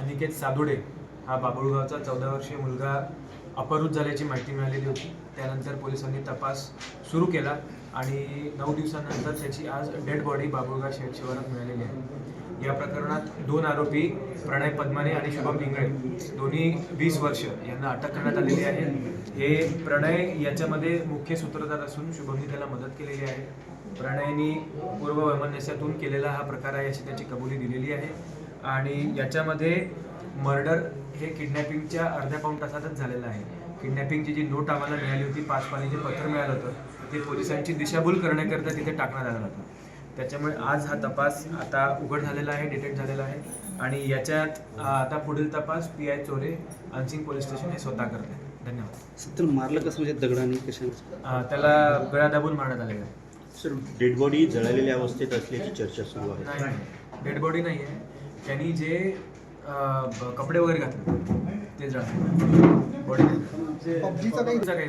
अनिकेत सादुडे हा बाबुळगावचा चौदा वर्षीय मुलगा अपहृत झाल्याची माहिती मिळालेली होती. त्यानंतर पोलिसांनी तपास सुरू केला आणि नऊ दिवसानंतर त्याची आज डेड बॉडी बाबुळगाव शहर शिवारात मिळालेली आहे. या प्रकरणात दोन आरोपी प्रणय पद्माने आणि शुभम लिंगळे दोन्ही वीस वर्ष यांना अटक करण्यात आलेली आहे. हे प्रणय याच्यामध्ये मुख्य सूत्रधार असून शुभमनी त्याला मदत केलेली आहे. प्रणयनी पूर्व वैमनस्यातून केलेला हा प्रकार आहे अशी त्याची कबुली दिलेली आहे. आणि याच्यामध्ये मर्डर हे किडनॅपिंगच्या अर्ध्या पाऊण तासातच झालेलं आहे. किडनॅपिंगची जी नोट आम्हाला मिळाली होती पाच पाणी जे पत्र मिळालं होतं ते पोलिसांची दिशाभूल करण्याकरता तिथे टाकण्यात आलं होतं. त्याच्यामुळे आज हा तपास आता उघड झालेला आहे डिटेक्ट झालेला आहे आणि याच्यात आता पुढील तपास P I Chore Ansing police station हे स्वतः करत आहे धन्यवाद. सर मारलं कसं म्हणजे दगडाने कशाने? अं, त्याला गळा दाबून मारण्यात आलेला आहे. सर डेड बॉडी जळालेल्या अवस्थेत असल्याची चर्चा सुरू आहे. नाही डेड बॉडी नाही आहे. त्यांनी जे कपडे वगैरे घातले ते पबजीचा काही काही